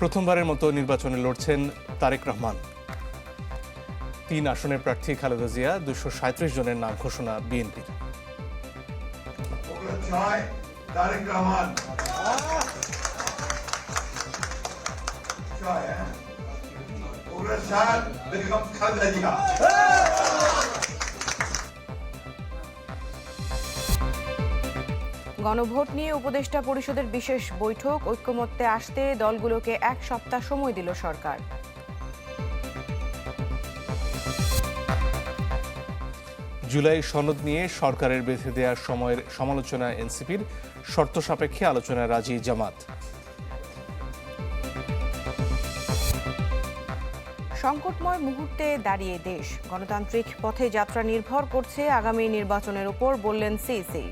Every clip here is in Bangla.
প্রথমবারের মতো নির্বাচনে লড়ছেন তারেক রহমান। তিন আসনের প্রার্থী খালেদা জিয়া দুশো সাঁত্রিশ জনের নাম ঘোষণা জিয়া। গণভোট নিয়ে উপদেষ্টা পরিষদের বিশেষ বৈঠক। ঐক্যমত্যে আসতে দলগুলোকে এক সপ্তাহ সময় দিল সরকার। জুলাই সনদ নিয়ে সরকারের বেঁধে দেওয়ার সময়ের সমালোচনা এনসিপির। শর্ত সাপেক্ষে আলোচনায় রাজি জামাত। সংকটময় মুহূর্তে দাঁড়িয়ে দেশ। গণতান্ত্রিক পথে যাত্রা নির্ভর করছে আগামী নির্বাচনের উপর বললেন সিসি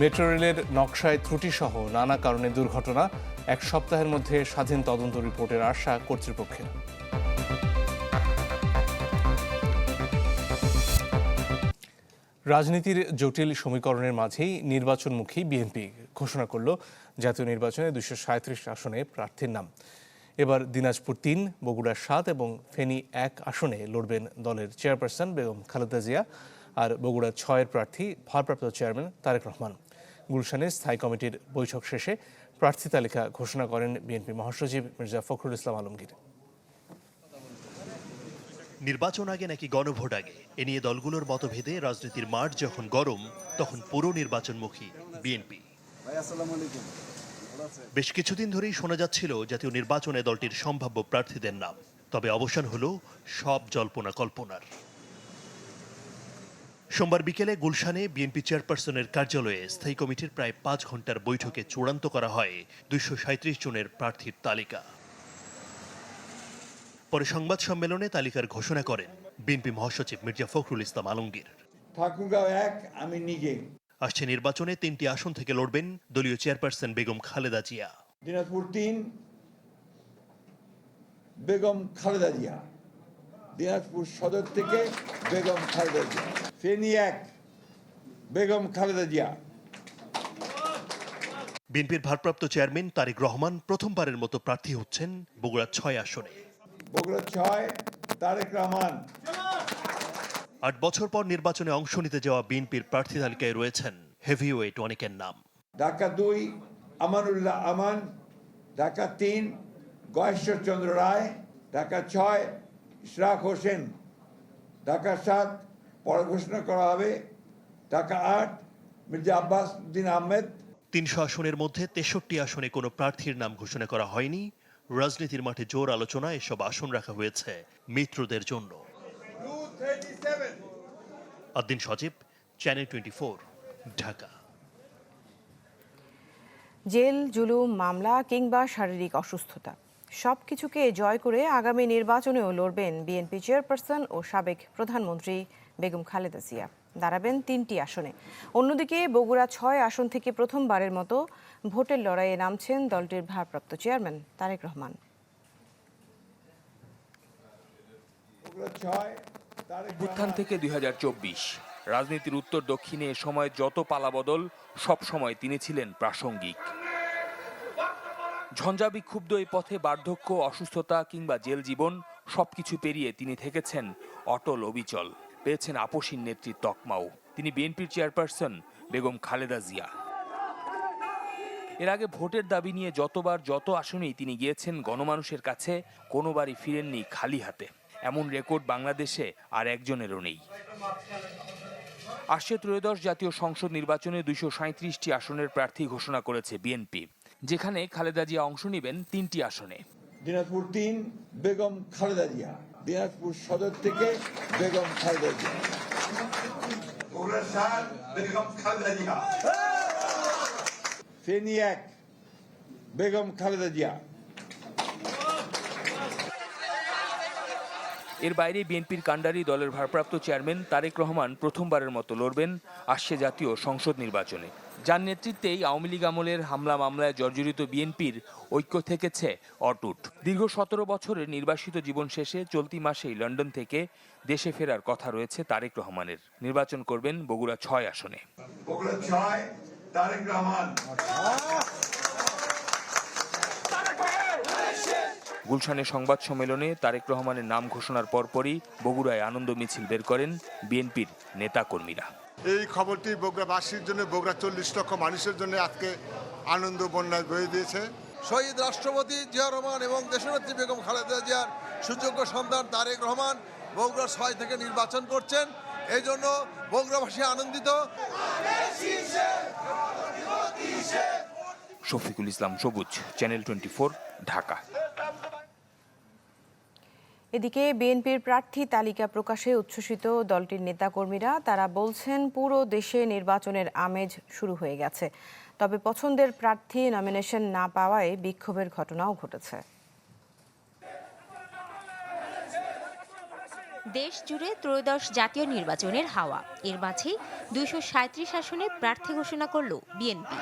মেট্রো রেলের নকশায় ত্রুটি সহ নানা কারণে দুর্ঘটনা, এক সপ্তাহের মধ্যে স্বাধীন তদন্ত রিপোর্টের আশা কর্তৃপক্ষের। রাজনীতির জটিল সমীকরণের মাঝেই নির্বাচনমুখী বিএনপি ঘোষণা করল জাতীয় নির্বাচনে দুশো সাঁত্রিশ আসনে প্রার্থীর নাম। এবার দিনাজপুর তিন, বগুড়া সাত এবং ফেনী এক আসনে লড়বেন দলের চেয়ারপারসন বেগম খালেদা জিয়া আর বগুড়া ছয়ের প্রার্থী ভারপ্রাপ্ত চেয়ারম্যান তারেক রহমান। গুলশানে স্থায়ী কমিটির বৈঠক শেষে প্রার্থী তালিকা ঘোষণা করেন বিএনপি মহাসচিব মির্জা ফখরুল ইসলাম আলমগীর। নির্বাচন আগে নাকি গণভোট আগে? এ নিয়ে দলগুলোর মতভেদে রাজনীতির মাঠ যখন গরম তখন পুরো নির্বাচনমুখী বিএনপি। বেশ কিছুদিন ধরেই শোনা যাচ্ছিল জাতীয় নির্বাচনে দলটির সম্ভাব্য প্রার্থীদের নাম। তবে অবসান হলো সব জল্পনা কল্পনার। সোমবার বিকেলে গুলশানে বিএনপি চেয়ারপারসনের কার্যালয়ে স্থায়ী কমিটির প্রায় পাঁচ ঘণ্টার বৈঠকে চূড়ান্ত করা হয় দুইশো সাঁত্রিশ জনের প্রার্থীর তালিকা। পরে সংবাদ সম্মেলনে তালিকার ঘোষণা করেন বিএনপি মহাসচিব মির্জা ফখরুল ইসলাম আলমগীর। ঠাকুরগাঁও এক আমি নিজে। আসছে নির্বাচনে তিনটি আসন থেকে লড়বেন দলীয় চেয়ারপারসন বেগম খালেদা জিয়া। দিনাজপুর তিন বেগম খালেদা জিয়া। দিনাজপুর সদর থেকে বেগম খালেদা জিয়া। ফেনী এক বেগম খালেদা জিয়া। বিএনপির ভারপ্রাপ্ত চেয়ারম্যান তারেক রহমান প্রথমবারের মতো প্রার্থী হচ্ছেন বগুড়া ছয় আসনে। বগুড়া ছয় তারেক রহমান। আট বছর পর নির্বাচনে অংশ নিতে যাওয়া বিএনপির প্রার্থী তালিকায় রয়েছেন হেভিওয়েট অনেকের নাম। ঢাকা দুই আমানুল্লাহ আমান। ঢাকা তিন গয়েশ্বর চন্দ্র রায়। ঢাকা ছয় ইশরাক হোসেন ঢাকা সাত পরে ঘোষণা করা হবে ঢাকা আট মির্জা আব্বাস উদ্দিন আহমেদ। তিনশো আসনের মধ্যে তেষট্টি আসনে কোনো প্রার্থীর নাম ঘোষণা করা হয়নি। রাজনীতির মাঠে জোর আলোচনা এসব আসন রাখা হয়েছে মিত্রদের জন্য। Addin Sajib channel twenty Dhaka. Jail জুলুম মামলা কিংবা শারীরিক অসুস্থতা। সব কিছুকে জয় করে আগামী নির্বাচনেও লড়বেন বিএনপি চেয়ারপারসন ও সাবেক প্রধানমন্ত্রী বেগম খালেদা জিয়া। দাঁড়াবেন তিনটি আসনে। অন্যদিকে বগুড়া ছয় আসন থেকে প্রথমবারের মতো ভোটের লড়াইয়ে নামছেন দলটির ভারপ্রাপ্ত চেয়ারম্যান তারেক রহমান। উত্থান থেকে দু হাজার চব্বিশ। রাজনীতির উত্তর দক্ষিণে এ সময় যত পালাবদল সব সময় তিনি ছিলেন প্রাসঙ্গিক। ঝঞ্ঝা বিক্ষুব্ধ এই পথে বার্ধক্য, অসুস্থতা কিংবা জেল জীবন সবকিছু পেরিয়ে তিনি থেকেছেন অটল অবিচল। পেয়েছেন আপসীন নেত্রী তকমাও। তিনি বিএনপির চেয়ারপারসন বেগম খালেদা জিয়া। এর আগে ভোটের দাবি নিয়ে যতবার যত আসনেই তিনি গিয়েছেন, গণমানুষের কাছে কোনোবারই ফিরেননি খালি হাতে। এমন রেকর্ড বাংলাদেশে আর একজনেরও নেই। আসছে ত্রয়োদশ জাতীয় সংসদ নির্বাচনে দুইশো সাঁত্রিশটি আসনের প্রার্থী ঘোষণা করেছে বিএনপি। যেখানে খালেদা জিয়া অংশ নেবেন তিনটি আসনে। দিনাজপুর তিন বেগম খালেদা জিয়া। দিনাজপুর সদর থেকে বেগম খালেদা জিয়া। বেগম খালেদা জিয়া। ফেনী এক বেগম খালেদা জিয়া। এর বাইরে বিএনপির কাণ্ডারি দলের ভারপ্রাপ্ত চেয়ারম্যান তারেক রহমান প্রথমবারের মতো লড়বেন আসছে জাতীয় সংসদ নির্বাচনে। যার নেতৃত্বেই আওয়ামী লীগ আমলের হামলা মামলায় জর্জরিত বিএনপির ঐক্য থেকেছে অটুট। দীর্ঘ সতেরো বছরের নির্বাসিত জীবন শেষে চলতি মাসেই লন্ডন থেকে দেশে ফেরার কথা রয়েছে তারেক রহমানের। নির্বাচন করবেন বগুড়া ছয় আসনে। বগুড়া ছয় তারেক রহমান। গুলশানে সংবাদ সম্মেলনে তারেক রহমানের নাম ঘোষণার পরপরই বগুড়ায় আনন্দ মিছিল বের করেন বিএনপির নেতাকর্মীরা। এই খবরটি বগুড়াবাসীর জন্য বগুড়া চল্লিশ লক্ষ মানুষের জন্য আজকে আনন্দ বন্যায় বয়ে দিয়েছে। শহীদ রাষ্ট্রপতি জিয়া রহমান এবং দেশনেত্রী বেগম খালেদা জিয়ার সুযোগ্য সন্তান তারেক রহমান বগুড়া ছয় থেকে নির্বাচন করছেন। এই জন্য বগুড়াবাসী আনন্দিত। শফিকুল ইসলাম সবুজ চ্যানেল টোয়েন্টি ঢাকা। এদিকে বিএনপির প্রার্থী তালিকা প্রকাশে উচ্ছ্বসিত দলটির নেতাকর্মীরা। তারা বলছেন, পুরো দেশে নির্বাচনের আমেজ শুরু হয়ে গেছে। তবে পছন্দের প্রার্থী নমিনেশন না পাওয়ায় বিক্ষোভের ঘটনাও ঘটেছে। দেশ জুড়ে ত্রয়োদশ জাতীয় নির্বাচনের হাওয়া। এর মাঝেই দুইশো আসনে প্রার্থী ঘোষণা করল বিএনপি।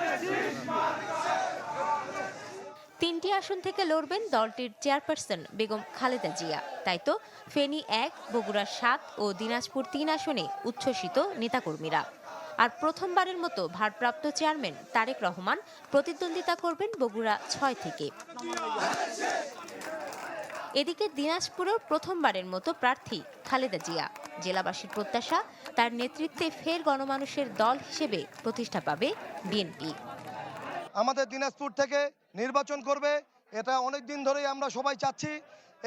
তিনটি আসন থেকে লড়বেন দলটির চেয়ারপারসন বেগম খালেদা জিয়া। তাই তো, ফেনী এক, বগুড়া সাত ও দিনাজপুর তিন আসনে উচ্ছ্বসিত নেতাকর্মীরা। আর প্রথমবারের মতো ভারপ্রাপ্ত চেয়ারম্যান তারেক রহমান প্রতিদ্বন্দ্বিতা করবেন বগুড়া ছয় থেকে। এদিকে দিনাজপুরেও প্রথমবারের মতো প্রার্থী খালেদা জিয়া। জেলাবাসীর প্রত্যাশা, তার নেতৃত্বে ফের গণমানুষের দল হিসেবে প্রতিষ্ঠা পাবে বিএনপি। আমাদের দিনাজপুর থেকে নির্বাচন করবে এটা অনেক দিন ধরেই আমরা সবাই চাচ্ছি।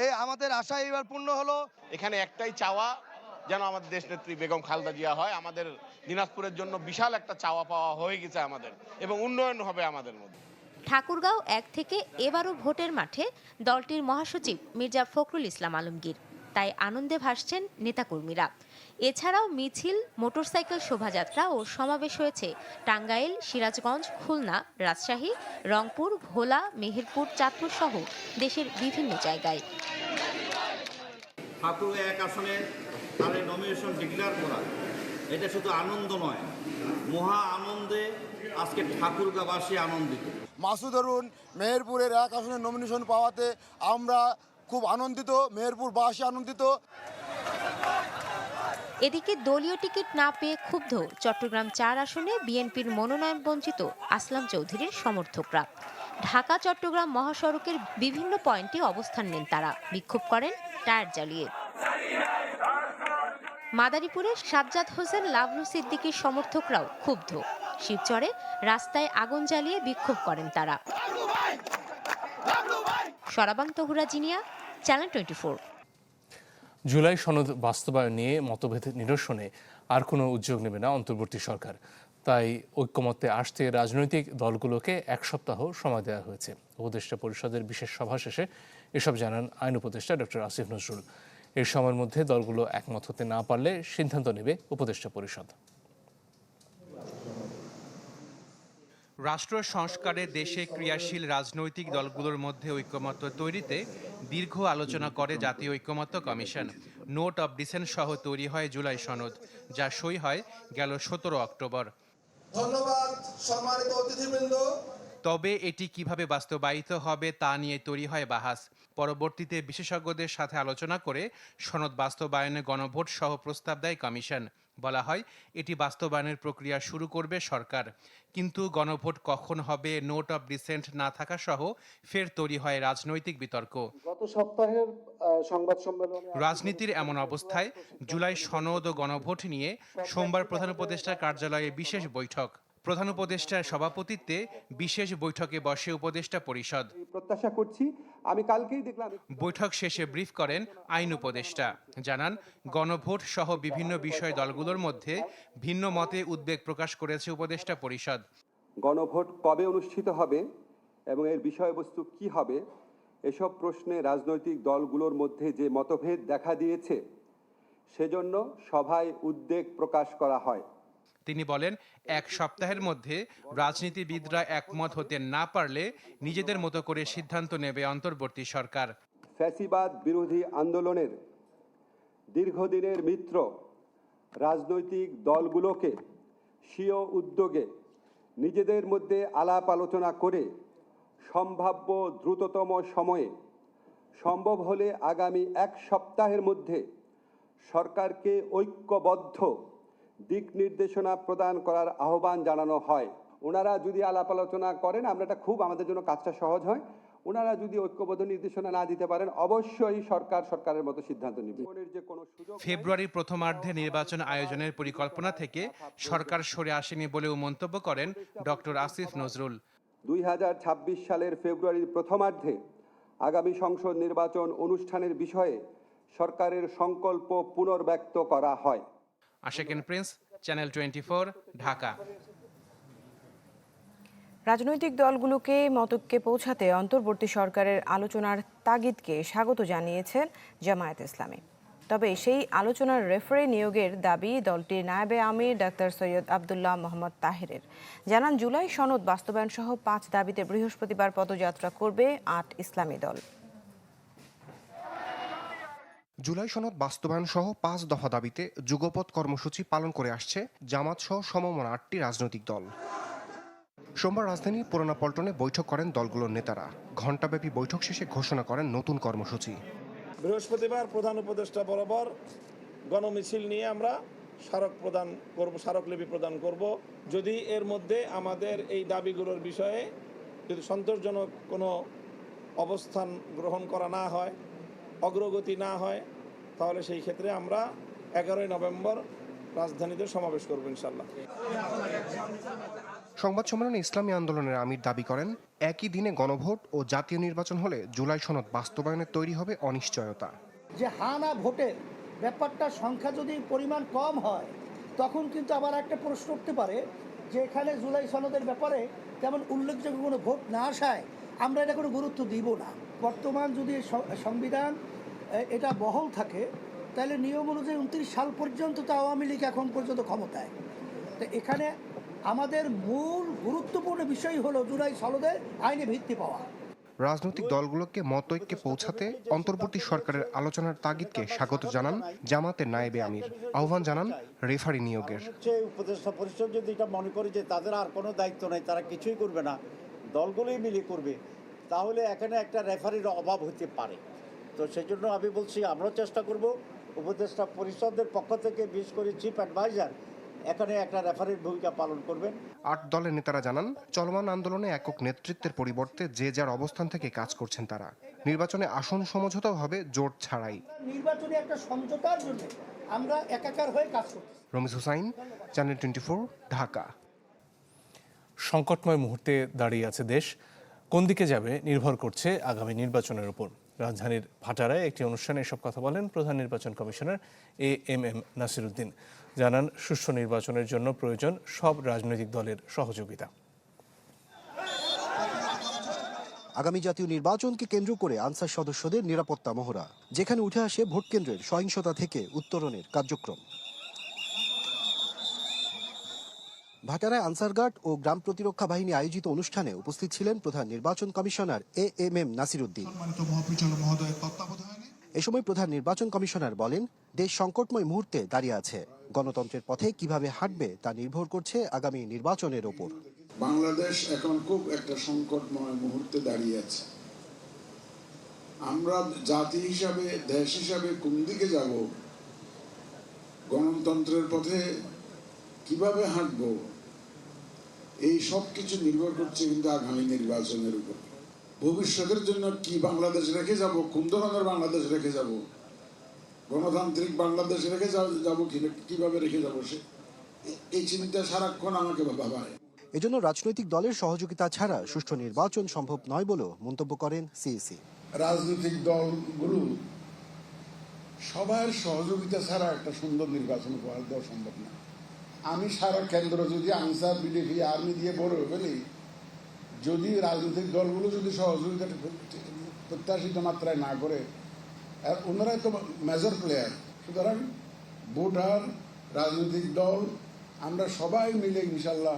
এই আমাদের আশা এবার পূর্ণ হলো। এখানে একটাই চাওয়া যেন আমাদের দেশ নেত্রী বেগম খালদা জিয়া হয়। আমাদের দিনাজপুরের জন্য বিশাল একটা চাওয়া পাওয়া হয়ে গেছে আমাদের এবং উন্নয়ন হবে আমাদের মধ্যে। ঠাকুরগাঁও এক থেকে এবারও ভোটের মাঠে দলটির মহাসচিব মির্জা ফখরুল ইসলাম আলমগীর। তাই আনন্দে ভাসছেন নেতাকর্মীরা। এছাড়াও মিছিল মোটরসাইকেল শোভাযাত্রা ও সমাবেশ হয়েছে টাঙ্গাইল সিরাজগঞ্জ খুলনা রাজশাহী রংপুর ভোলা মেহেরপুর চাঁদপুর সহ দেশের বিভিন্ন জায়গায়। ঠাকুর এক আসনে তাদের নমিনেশন ডিক্লেয়ার করা। এটা শুধু আনন্দ নয় মহা আনন্দে আজকে ঠাকুরগাঁবাসী আনন্দিত। মাসুদ অরুণ মেহেরপুরের এক আসনে নমিনেশন পাওয়াতে আমরা খুব আনন্দিত মেহেরপুরবাসী আনন্দিত। এদিকে দলীয় টিকিট না পেয়ে ক্ষুব্ধ চট্টগ্রাম চার আসনে বিএনপির মনোনয়ন বঞ্চিত আসলাম চৌধুরীর সমর্থকরা। ঢাকা, চট্টগ্রাম মহাসড়কের বিভিন্ন পয়েন্টে অবস্থান নেন তারা। বিক্ষোভ করেন টায়ার জ্বালিয়ে। মাদারীপুরে সাজ্জাদ হোসেন লাভলু সিদ্দিকীর সমর্থকরাও ক্ষুব্ধ। শিবচরে রাস্তায় আগুন জ্বালিয়ে বিক্ষোভ করেন তারা। সরাবাং তহুরা জিনিয়া চ্যানেল টোয়েন্টি জুলাই সনদ বাস্তবায়ন নিয়ে মতভেদ নিরসনে আর কোনো উদ্যোগ নেবে না অন্তর্বর্তী সরকার। তাই ঐক্যমত্যে আসতে রাজনৈতিক দলগুলোকে এক সপ্তাহ সময় দেওয়া হয়েছে। উপদেষ্টা পরিষদের বিশেষ সভা শেষে এসব জানান আইন উপদেষ্টা ডক্টর আসিফ নজরুল। এর সময়ের মধ্যে দলগুলো একমত হতে না পারলে সিদ্ধান্ত নেবে উপদেষ্টা পরিষদ। রাষ্ট্র সংস্কারে দেশে ক্রিয়াশীল রাজনৈতিক দলগুলোর মধ্যে ঐক্যমত্য তৈরিতে দীর্ঘ আলোচনা করে জাতীয় ঐক্যমত্য কমিশন। নোট অব ডিসেন্ট সহ তৈরি হয় জুলাই সনদ যা সই হয় গেল সতেরো অক্টোবর। ধন্যবাদ সম্মানিত অতিথিবৃন্দ। তবে এটি কীভাবে বাস্তবায়িত হবে তা নিয়ে তৈরি হয় বাহাস। পরবর্তীতে বিশেষজ্ঞদের সাথে আলোচনা করে সনদ বাস্তবায়নে গণভোট সহ প্রস্তাব দেয় কমিশন। বলা হয় এটি বাস্তবায়নের প্রক্রিয়া শুরু করবে সরকার। কিন্তু গণভোট কখন হবে নোট অব ডিসেন্ট না থাকা সহ ফের তৈরি হয় রাজনৈতিক বিতর্ক। গত সপ্তাহের সংবাদ সম্মেলনে রাজনীতির এমন অবস্থায় জুলাই সনদ ও গণভোট নিয়ে সোমবার প্রধান উপদেষ্টার কার্যালয়ে বিশেষ বৈঠক। প্রধান উপদেষ্টার সভাপতিত্বে বিশেষ বৈঠকে বসে উপদেষ্টা পরিষদ। প্রত্যাশা করছি। আমি কালকেই দেখলাম বৈঠক শেষে ব্রিফ করেন আইন উপদেষ্টা। জানান গণভোট সহ বিভিন্ন বিষয় দলগুলোর মধ্যে ভিন্ন মতে উদ্বেগ প্রকাশ করেছে উপদেষ্টা পরিষদ। গণভোট কবে অনুষ্ঠিত হবে এবং এর বিষয়বস্তু কি হবে এসব প্রশ্নে রাজনৈতিক দলগুলোর মধ্যে যে মতভেদ দেখা দিয়েছে সেজন্য সভায় উদ্বেগ প্রকাশ করা হয়। তিনি বলেন, এক সপ্তাহের মধ্যে রাজনীতিবিদরা একমত হতে না পারলে নিজেদের মতো করে সিদ্ধান্ত নেবে অন্তর্বর্তী সরকার। ফ্যাসিবাদ বিরোধী আন্দোলনের দীর্ঘদিনের মিত্র রাজনৈতিক দলগুলোকে স্বীয় উদ্যোগে নিজেদের মধ্যে আলাপ আলোচনা করে সম্ভাব্য দ্রুততম সময়ে সম্ভব হলে আগামী এক সপ্তাহের মধ্যে সরকারকে ঐক্যবদ্ধ দিক নির্দেশনা প্রদান করার আহ্বান জানানো হয়। ওনারা যদি আলাপ আলোচনা করেন আমরা এটা খুব আমাদের জন্য কাজটা সহজ হয়। ওনারা যদি ঐক্যবদ্ধ নির্দেশনা না দিতে পারেন অবশ্যই সরকার সরকারের মতো সিদ্ধান্ত নেবে। যে কোনো সুযোগ ফেব্রুয়ারির প্রথমার্ধে নির্বাচন আয়োজনের পরিকল্পনা থেকে সরকার সরে আসেনি বলেও মন্তব্য করেন ডক্টর আসিফ নজরুল। দুই হাজার ছাব্বিশ সালের ফেব্রুয়ারির প্রথমার্ধে আগামী সংসদ নির্বাচন অনুষ্ঠানের বিষয়ে সরকারের সংকল্প পুনর্ব্যক্ত করা হয়। Ashekin Prince, channel twenty Dhaka. রাজনৈতিক দলগুলোকে মতকে পৌঁছাতে অন্তর্বর্তী সরকারের আলোচনার তাগিদকে স্বাগত জানিয়েছেন জামায়াত ইসলামী। তবে সেই আলোচনার রেফারি নিয়োগের দাবি দলটির নায়েবে আমির ডাক্তার সৈয়দ আবদুল্লাহ মোহাম্মদ তাহেরের। জানান, জুলাই সনদ বাস্তবায়ন সহ পাঁচ দাবিতে বৃহস্পতিবার পদযাত্রা করবে আট ইসলামী দল। জুলাই সনদ বাস্তবায়ন সহ পাঁচ দফা দাবিতে যুগপথ কর্মসূচি পালন করে আসছে জামাত সহ সমমনা আটটি রাজনৈতিক দল। সোমবার রাজধানীর পুরানা পল্টনে বৈঠক করেন দলগুলোর নেতারা। ঘণ্টাব্যাপী বৈঠক শেষে ঘোষণা করেন নতুন কর্মসূচি। বৃহস্পতিবার প্রধান উপদেষ্টা বরাবর গণমিছিল নিয়ে আমরা স্মারক প্রদান করব, স্মারকলিপি প্রদান করব। যদি এর মধ্যে আমাদের এই দাবিগুলোর বিষয়ে যদি সন্তোষজনক কোনো অবস্থান গ্রহণ করা না হয় অগ্রগতি না হয় তাহলে সেই ক্ষেত্রে আমরা এগারোই নভেম্বর রাজধানীতে সমাবেশ করব ইনশাল্লাহ সংবাদ সম্মেলনে ইসলামী আন্দোলনের আমির দাবি করেন একই দিনে গণভোট ও জাতীয় নির্বাচন হলে জুলাই সনদ বাস্তবায়নে তৈরি হবে অনিশ্চয়তা। যে হা না ভোটের ব্যাপারটা সংখ্যা যদি পরিমাণ কম হয় তখন কিন্তু আবার একটা প্রশ্ন উঠতে পারে যে এখানে জুলাই সনদের ব্যাপারে তেমন উল্লেখযোগ্য কোনো ভোট না আসায় আমরা এটা কোনো গুরুত্ব দিব না। বর্তমান যদি সংবিধান এটা বহল থাকে তাহলে নিয়ম অনুযায়ী উনত্রিশ সাল পর্যন্ত তো আওয়ামী লীগ এখন পর্যন্ত ক্ষমতায়। তো এখানে আমাদের মূল গুরুত্বপূর্ণ বিষয় হলো জুলাই সনদের আইনে ভিত্তি পাওয়া। রাজনৈতিক দলগুলোকে মতৈক্যে পৌঁছাতে অন্তর্বর্তী সরকারের আলোচনার তাগিদকে স্বাগত জানান জামাতের নায়েবে আমির। আহ্বান জানান রেফারি নিয়োগের। হচ্ছে উপদেষ্টা পরিষদ যদি এটা মনে করে যে তাদের আর কোনো দায়িত্ব নাই তারা কিছুই করবে না। দলগুলোই মিলে করবে। তাহলে এখানে একটা রেফারির অভাব হতে পারে। তো সেই জন্য আমি বলছি আমরাও চেষ্টা করব। উপদেষ্টা পরিষদের পক্ষ থেকে বিশেষ করে চিফ অ্যাডভাইজার এখানে একটা রেফারির ভূমিকা পালন করবেন। আট দলের নেতারা জানান চলমান আন্দোলনে একক নেতৃত্বের পরিবর্তে যে যার অবস্থান থেকে কাজ করছেন তারা। নির্বাচনে আসন সমঝোতাও হবে জোট ছাড়াই। নির্বাচনী একটা সমঝোতার জন্য আমরা একাকার হয়ে কাজ করছি। Ramiz Hussain channel twenty Dhaka. সংকটময় মুহূর্তে দাঁড়িয়ে আছে দেশ। কোন দিকে যাবে নির্ভর করছে আগামী নির্বাচনের উপর? রাজধানীর ভাটারায় একটি অনুষ্ঠানে এসব কথা বলেন প্রধান নির্বাচন commissioner A M M Nasiruddin. জানান, সুষ্ঠু নির্বাচনের জন্য প্রয়োজন সব রাজনৈতিক দলের সহযোগিতা। আগামী জাতীয় নির্বাচনকে কেন্দ্র করে আনসার সদস্যদের নিরাপত্তা মহড়া, যেখানে উঠে আসে ভোট কেন্দ্রের সহিংসতা থেকে উত্তরণের কার্যক্রম। ভাটারায় আনসার গার্ড ও গ্রাম প্রতিরক্ষা বাহিনী আয়োজিত অনুষ্ঠানে উপস্থিত ছিলেন প্রধান নির্বাচন commissioner A M M Nasiruddin. এ সময় প্রধান নির্বাচন কমিশনার বলেন দেশ সংকটময় মুহূর্তে দাঁড়িয়ে আছে। গণতন্ত্রের পথে কীভাবে হাঁটবে তা নির্ভর করছে আগামী নির্বাচনের ওপর। বাংলাদেশ এখন খুব একটা সংকটময় মুহূর্তে দাঁড়িয়ে আছে। আমরা জাতি হিসাবে দেশ হিসাবে কোন দিকে যাব? গণতন্ত্রের পথে কীভাবে হাঁটব? সব কিছু নির্ভর করছে কিন্তু আগামী নির্বাচনের উপর। ভবিষ্যতের জন্য কি বাংলাদেশ রেখে যাব কোন ধরনের বাংলাদেশ রেখে যাব গণতান্ত্রিক বাংলাদেশ রেখে যাব- কীভাবে রেখে যাব সে এই চিন্তা সারাক্ষণ আমাকে ভাবায়। এজন্য রাজনৈতিক দলের সহযোগিতা ছাড়া সুষ্ঠু নির্বাচন সম্ভব নয় বলেও মন্তব্য করেন সিইসি। রাজনৈতিক দলগুলো সবার সহযোগিতা ছাড়া একটা সুন্দর নির্বাচন করা দেওয়া সম্ভব না। আমি সারা কেন্দ্র যদি আনসার বিজেপি আর্মি দিয়ে বড় ফেলি যদি রাজনৈতিক দলগুলো যদি সহযোগিতা প্রত্যাশিত মাত্রায় না করে, আর ওনারাই তো মেজর প্লেয়ার সুতরাং ভোটার, রাজনৈতিক দল, আমরা সবাই মিলে ইনশাল্লাহ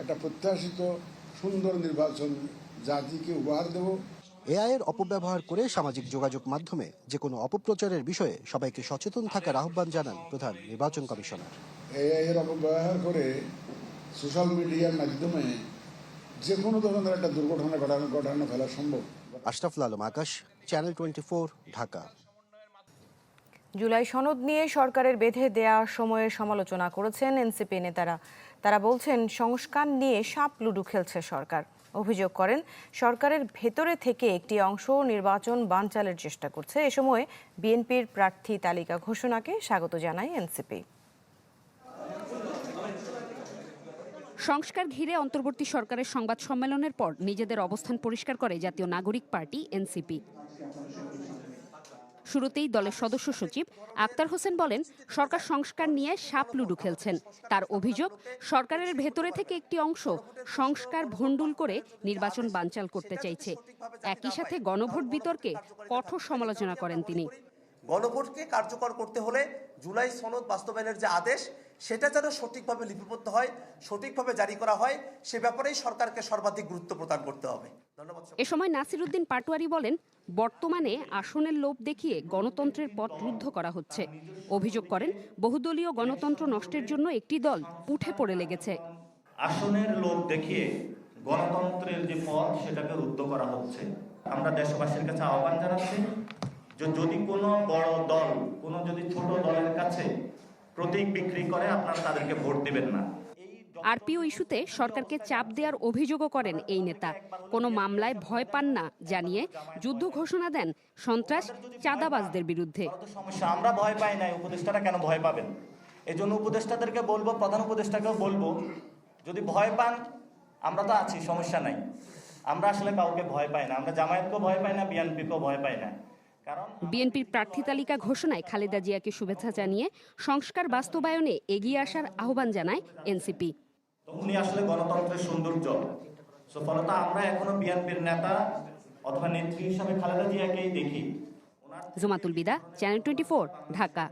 একটা প্রত্যাশিত সুন্দর নির্বাচন জাতিকে উপহার দেবো। এআই এর অপব্যবহার করে সামাজিক যোগাযোগ মাধ্যমে যে কোনো অপপ্রচারের বিষয়ে সবাইকে সচেতন থাকার আহ্বান জানান প্রধান নির্বাচন কমিশনার। এআই এর অপব্যবহার করে সোশ্যাল মিডিয়ার মাধ্যমে যে কোনো ধরনের একটা দুর্ঘটনা ঘটানো ঘটানো ফেলা সম্ভব। Ashraful Alam Akash channel twenty Dhaka. July সনদ নিয়ে সরকারের বেঁধে দেয়া সময়ের সমালোচনা করেছেন এনসিপি নেতারা। তারা বলছেন সংস্কার নিয়ে সাপ লুডু খেলছে সরকার। অভিযোগ করেন, সরকারের ভেতরে থেকে একটি অংশ নির্বাচন বানচালের চেষ্টা করছে। এ সময় বিএনপির প্রার্থী তালিকা ঘোষণাকে স্বাগত জানায় এনসিপি। সংস্কার ঘিরে অন্তর্বর্তী সরকারের সংবাদ সম্মেলনের পর নিজেদের অবস্থান পরিষ্কার করে জাতীয় নাগরিক পার্টি এনসিপি। শুরুতেই দলের সদস্য সচিব আক্তার হোসেন বলেন, সরকার সংস্কার নিয়ে সাপ লুডু খেলছেন। তার অভিযোগ, সরকারের ভেতরে থেকে একটি অংশ সংস্কার ভণ্ডুল করে নির্বাচন বানচাল করতে চাইছে। একই সাথে গণভোট বিতর্কে কঠোর সমালোচনা করেন তিনি। গণভোটকে কার্যকর করতে হলে জুলাই সনদ বাস্তবায়নের যে আদেশ সেটা যেন সঠিকভাবে লিপিবদ্ধ হয় সঠিকভাবে জারি করা হয় সে ব্যাপারেই সরকারকে সর্বাধিক গুরুত্ব প্রদান করতে হবে। ধন্যবাদ এ সময় নাসিরুদ্দিন পাটোয়ারি বলেন বর্তমানে আসনের লোভ দেখিয়ে গণতন্ত্রের পথ রুদ্ধ করা হচ্ছে। অভিযোগ করেন বহুদলীয় গণতন্ত্র নষ্টের জন্য একটি দল উঠে পড়ে লেগেছে। আসনের লোভ দেখিয়ে গণতন্ত্রের যে পথ সেটাকে রুদ্ধ করা হচ্ছে। আমরা দেশবাসীর কাছে আহ্বান জানাচ্ছি যে যদি কোনো বড় দল কোনো যদি ছোট দলের কাছে প্রতীক বিক্রি করে আপনারা তাদেরকে ভোট দিবেন না। আরপিও ইস্যুতে সরকারকে চাপ দেওয়ার অভিযোগও করেন এই নেতা। কোনো মামলায় ভয় পান না জানিয়ে যুদ্ধ ঘোষণা দেন সন্ত্রাস চাঁদাবাজদের বিরুদ্ধে। সমস্যা আমরা ভয় পাই নাই উপদেষ্টারা কেন ভয় পাবেন? এই জন্য উপদেষ্টাদেরকে বলব প্রধান উপদেষ্টাকেও বলব যদি ভয় পান আমরা তো আছি সমস্যা নাই। আমরা আসলে কাউকে ভয় পাই না আমরা জামায়াতকেও ভয় পাই না বিএনপিকেও ভয় পাই না। বিএনপির প্রার্থী তালিকা ঘোষণায় খালেদা জিয়াকে শুভেচ্ছা জানিয়ে সংস্কার বাস্তবায়নে এগিয়ে আসার আহ্বান জানায় এনসিপি। তখনই আসলে গণতন্ত্রের সৌন্দর্য। সো ফলত আমরা এখনও বিএনপির নেতা অথবা নেত্রী হিসাবে খালেদা জিয়াকেই দেখি। Jumatul Bida channel twenty Dhaka.